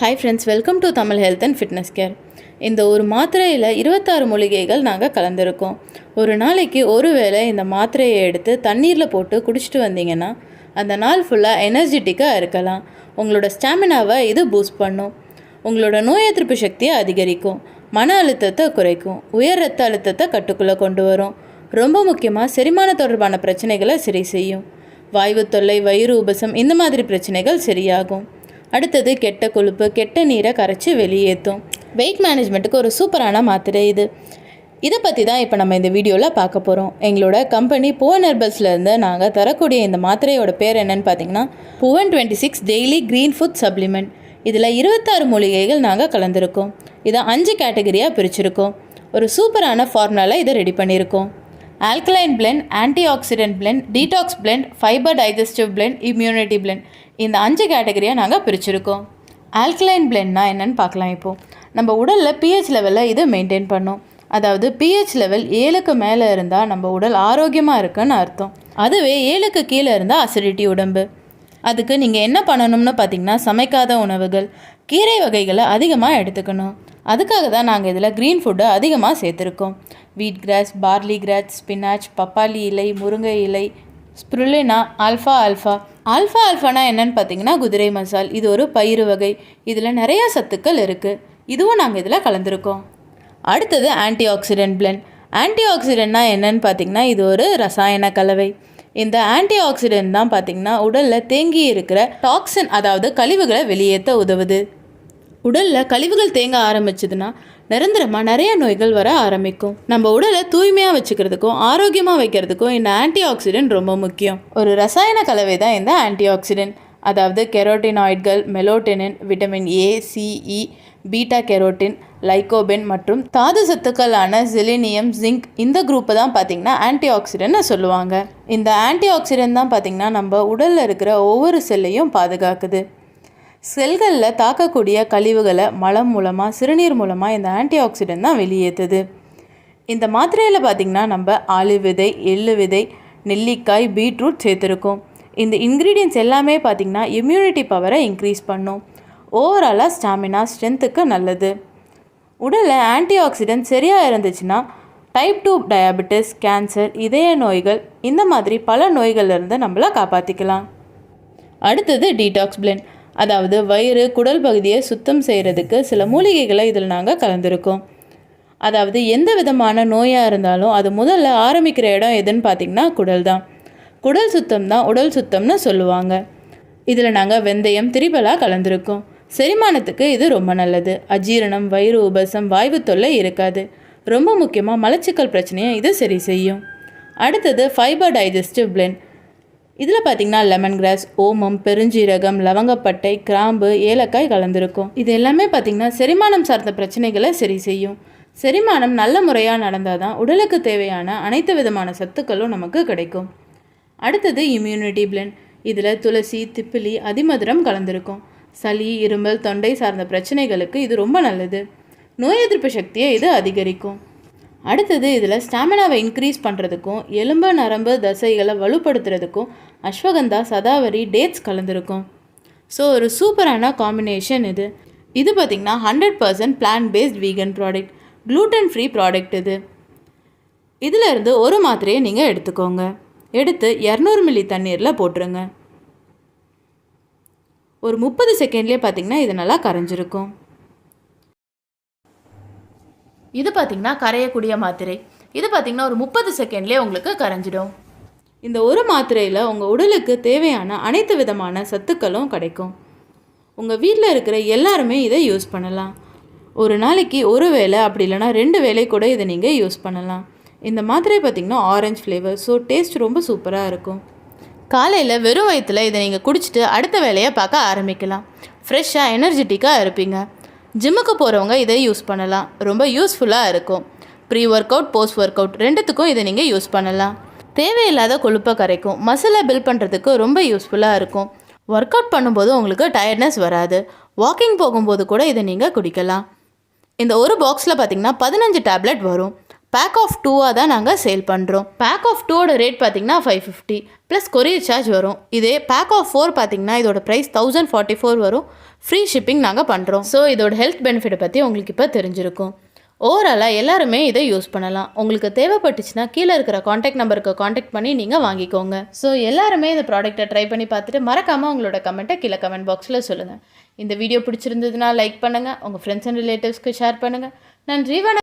Hi friends welcome to Tamil health and fitness care இந்த ஒரு மாத்திரையில் இருபத்தாறு மூலிகைகள் நாங்கள் கலந்துருக்கோம். ஒரு நாளைக்கு ஒரு வேளை இந்த மாத்திரையை எடுத்து தண்ணீரில் போட்டு குடிச்சிட்டு வந்தீங்கன்னா அந்த நாள் ஃபுல்லாக எனர்ஜெட்டிக்காக இருக்கலாம். உங்களோட ஸ்டாமினாவை இது பூஸ்ட் பண்ணும். உங்களோட நோய் எதிர்ப்பு சக்தியை அதிகரிக்கும். மன அழுத்தத்தை குறைக்கும். உயர் ரத்த அழுத்தத்தை கட்டுக்குள்ளே கொண்டு வரும். ரொம்ப முக்கியமாக செரிமான தொடர்பான பிரச்சனைகளை சரி செய்யும். வாய்வு தொல்லை வயிறு உபசம் இந்த மாதிரி பிரச்சனைகள் சரியாகும். அடுத்தது கெட்ட கொழுப்பு கெட்ட நீரை கரைச்சி வெளியேற்றும் வெயிட் மேனேஜ்மெண்ட்டுக்கு ஒரு சூப்பரான மாத்திரை இது. இதை பற்றி தான் இப்போ நம்ம இந்த வீடியோவில் பார்க்க போகிறோம் எங்களோட கம்பெனி புவன் ஹெர்பல்ஸ்லேருந்து நாங்கள் தரக்கூடிய இந்த மாத்திரையோட பேர் என்னன்னு பார்த்தீங்கன்னா Bhuvan twenty six daily green food supplement இதில் இருபத்தாறு மூலிகைகள் நாங்கள் கலந்துருக்கோம். இதை அஞ்சு கேட்டகரியாக பிரிச்சிருக்கோம். ஒரு சூப்பரான ஃபார்முலாவில் இதை ரெடி பண்ணியிருக்கோம் alkaline blend antioxidant blend detox blend fibre digestive blend immunity blend இந்த அஞ்சு கேட்டகரியாக நாங்கள் பிரிச்சிருக்கோம். ஆல்கலைன் பிளெண்ட்னா என்னென்னு பார்க்கலாம் இப்போது நம்ம உடலில் பிஹெச் லெவலில் இது மெயின்டைன் பண்ணும். அதாவது பிஹெச் லெவல் ஏழுக்கு மேலே இருந்தால் நம்ம உடல் ஆரோக்கியமாக இருக்குன்னு அர்த்தம். அதுவே ஏழுக்கு கீழே இருந்தால் அசிடிட்டி உடம்பு. அதுக்கு நீங்கள் என்ன பண்ணணும்னு பார்த்தீங்கன்னா சமைக்காத உணவுகள் கீரை வகைகளை அதிகமாக எடுத்துக்கணும். அதுக்காக தான் நாங்கள் இதில் க்ரீன் ஃபுட்டு அதிகமாக சேர்த்துருக்கோம். வீட் கிராஸ் பார்லி கிராஸ் ஸ்பினாச் பப்பாளி இலை முருங்கை இலை ஸ்ப்ருலினா ஆல்ஃபா ஆல்ஃபா ஆல்ஃபா ஆல்ஃபானா என்னன்னு பார்த்தீங்கன்னா குதிரை மசால். இது ஒரு பயிறு வகை. இதில் நிறைய சத்துக்கள் இருக்குது இதுவும் நாங்கள் இதில் கலந்துருக்கோம். அடுத்தது ஆன்டி ஆக்சிடென்ட் பிளெண்ட் ஆன்டி ஆக்சிடென்ட்னா என்னன்னு பார்த்தீங்கன்னா இது ஒரு ரசாயன கலவை. இந்த ஆன்டி ஆக்சிடென்ட் தான் பார்த்தீங்கன்னா உடலில் தேங்கி இருக்கிற டாக்ஸின் அதாவது கழிவுகளை வெளியேற்ற உதவுது. உடலில் கழிவுகள் தேங்க ஆரம்பிச்சதுன்னா நிரந்தரமாக நிறைய நோய்கள் வர ஆரம்பிக்கும். நம்ம உடலை தூய்மையாக வச்சுக்கிறதுக்கும் ஆரோக்கியமாக வைக்கிறதுக்கும் இந்த ஆன்டி ஆக்சிடென்ட் ரொம்ப முக்கியம். ஒரு ரசாயன கலவை தான் இந்த ஆன்டி ஆக்சிடென்ட் அதாவது கெரோட்டினாய்ட்கள் melatonin vitamin A C E beta carotene lycopene மற்றும் தாது சத்துக்களான செலினியம் ஜிங்க் இந்த குரூப்பை தான் பார்த்திங்கன்னா ஆன்டி ஆக்சிடென்ட்னு சொல்லுவாங்க. இந்த ஆன்டி ஆக்சிடென்ட் தான் பார்த்திங்கன்னா நம்ம உடலில் இருக்கிற ஒவ்வொரு செல்லையும் பாதுகாக்குது. செல்களில் தாக்கக்கூடிய கழிவுகளை மலம் மூலமாக சிறுநீர் மூலமாக இந்த ஆன்டி ஆக்சிடென்ட் தான் வெளியேற்றுது. இந்த மாத்திரையில் பார்த்திங்கன்னா நம்ம ஆளு விதை எள்ளு விதை நெல்லிக்காய் பீட்ரூட் சேர்த்துருக்கோம். இந்த இன்க்ரீடியன்ஸ் எல்லாமே பார்த்திங்கன்னா இம்யூனிட்டி பவரை இன்க்ரீஸ் பண்ணும். ஓவராலாக ஸ்டாமினா ஸ்ட்ரென்த்துக்கு நல்லது. உடலில் ஆன்டி ஆக்சிடென்ட் சரியாக இருந்துச்சுன்னா டைப் டூ டயாபெட்டிஸ் கேன்சர் இதய நோய்கள் இந்த மாதிரி பல நோய்கள்லேருந்து நம்மளை காப்பாற்றிக்கலாம் அடுத்தது டீடாக்ஸ் பிளெண்ட் அதாவது வயிறு குடல் பகுதியை சுத்தம் செய்கிறதுக்கு சில மூலிகைகளை இதில் நாங்கள் கலந்துருக்கோம். அதாவது எந்த விதமான நோயாக இருந்தாலும் அது முதல்ல ஆரம்பிக்கிற இடம் எதுன்னு பார்த்திங்கன்னா குடல் தான். குடல் சுத்தம் தான் உடல் சுத்தம்னு சொல்லுவாங்க. இதில் நாங்கள் வெந்தயம் திரிபலா கலந்துருக்கோம். செரிமானத்துக்கு இது ரொம்ப நல்லது. அஜீரணம் வயிறு உபசம் வாய்வு தொல்லை இருக்காது. ரொம்ப முக்கியமாக மலச்சிக்கல் பிரச்சனையை இது சரி செய்யும். அடுத்தது ஃபைபர் டைஜஸ்டிவ் பிளெண்ட் இதில் பார்த்தீங்கன்னா லெமன் கிராஸ் ஓமம் பெருஞ்சீரகம் லவங்கப்பட்டை கிராம்பு ஏலக்காய் கலந்துருக்கும். இது எல்லாமே பார்த்தீங்கன்னா செரிமானம் சார்ந்த பிரச்சனைகளை சரி செய்யும். செரிமானம் நல்ல முறையாக நடந்தால் தான் உடலுக்கு தேவையான அனைத்து விதமான சத்துக்களும் நமக்கு கிடைக்கும். அடுத்தது இம்யூனிட்டி blend. இதில் துளசி திப்பிலி அதிமதுரம் கலந்துருக்கும். சளி இருமல் தொண்டை சார்ந்த பிரச்சனைகளுக்கு இது ரொம்ப நல்லது. நோய் எதிர்ப்பு சக்தியை இது அதிகரிக்கும். அடுத்தது இதில் ஸ்டாமினாவை இன்க்ரீஸ் பண்ணுறதுக்கும் எலும்பு நரம்பு தசைகளை வலுப்படுத்துறதுக்கும் அஸ்வகந்தா சதாவரி டேட்ஸ் கலந்துருக்கும். ஸோ ஒரு சூப்பரான காம்பினேஷன் இது. இது பார்த்திங்கன்னா hundred percent plant based vegan product gluten free product இது இதிலிருந்து ஒரு மாத்திரையை நீங்கள் எடுத்துக்கோங்க. எடுத்து இரநூறு மில்லி தண்ணீரில் போட்டுருங்க. ஒரு முப்பது செகண்ட்லேயே பார்த்தீங்கன்னா இது நல்லா கரைஞ்சிருக்கும். இது பார்த்திங்கன்னா கரையக்கூடிய மாத்திரை. இது பார்த்திங்கன்னா ஒரு முப்பது செகண்ட்லேயே உங்களுக்கு கரைஞ்சிடும். இந்த ஒரு மாத்திரையில் உங்கள் உடலுக்கு தேவையான அனைத்து விதமான சத்துக்களும் கிடைக்கும். உங்கள் வீட்டில் இருக்கிற எல்லாருமே இதை யூஸ் பண்ணலாம். ஒரு நாளைக்கு ஒரு வேளை அப்படி இல்லைன்னா ரெண்டு வேளை கூட இதை நீங்கள் யூஸ் பண்ணலாம். இந்த மாத்திரை பார்த்திங்கன்னா ஆரஞ்சு ஃப்ளேவர் ஸோ டேஸ்ட் ரொம்ப சூப்பராக இருக்கும். காலையில் வெறும் வயிற்றில் இதை நீங்கள் குடிச்சிட்டு அடுத்த வேலையை பார்க்க ஆரம்பிக்கலாம். ஃப்ரெஷ்ஷாக எனர்ஜெட்டிக்காக இருப்பீங்க. ஜிம்முக்கு போகிறவங்க இதை யூஸ் பண்ணலாம். ரொம்ப யூஸ்ஃபுல்லாக இருக்கும். Pre workout post workout ரெண்டுத்துக்கும் இதை நீங்கள் யூஸ் பண்ணலாம். தேவையில்லாத கொழுப்பை கரைக்கும். மசிலை பில்ட் பண்ணுறதுக்கு ரொம்ப யூஸ்ஃபுல்லாக இருக்கும். ஒர்க் அவுட் பண்ணும்போது உங்களுக்கு டயர்ட்னஸ் வராது. வாக்கிங் போகும்போது கூட இதை நீங்கள் குடிக்கலாம். இந்த ஒரு பாக்ஸில் பார்த்தீங்கன்னா பதினஞ்சு டேப்லெட் வரும். பேக் ஆஃப் டூவாக தான் நாங்கள் சேல் பண்ணுறோம் பேக் ஆஃப் டூவோட ரேட் பார்த்தீங்கன்னா five fifty plus courier charge வரும். இதே பேக் ஆஃப் ஃபோர் பார்த்தீங்கன்னா இதோட ப்ரைஸ் தௌசண்ட் ஃபார்ட்டி ஃபோர் வரும். ஃப்ரீ ஷிப்பிங் நாங்கள் பண்ணுறோம் ஸோ இதோட ஹெல்த் பெனிஃபிட்டை பற்றி உங்களுக்கு இப்போ தெரிஞ்சிருக்கும். ஓவராலாக எல்லாருமே இதை யூஸ் பண்ணலாம். உங்களுக்கு தேவைப்பட்டுச்சுன்னா கீழே இருக்கிற காண்டாக்ட் நம்பருக்கு காண்டாக்ட் பண்ணி நீங்கள் வாங்கிக்கோங்க. ஸோ எல்லாருமே இந்த ப்ராடக்ட்டை ட்ரை பண்ணி பார்த்துட்டு மறக்காமல் உங்களோட கமெண்ட்டை கீழே கமெண்ட் பாக்ஸில் சொல்லுங்கள் இந்த வீடியோ பிடிச்சிருந்ததுன்னா லைக் பண்ணுங்கள் உங்கள் ஃப்ரெண்ட்ஸ் அண்ட் ரிலேட்டிவ்ஸ்க்கு ஷேர் பண்ணுங்கள் நன்றி வணக்கம்.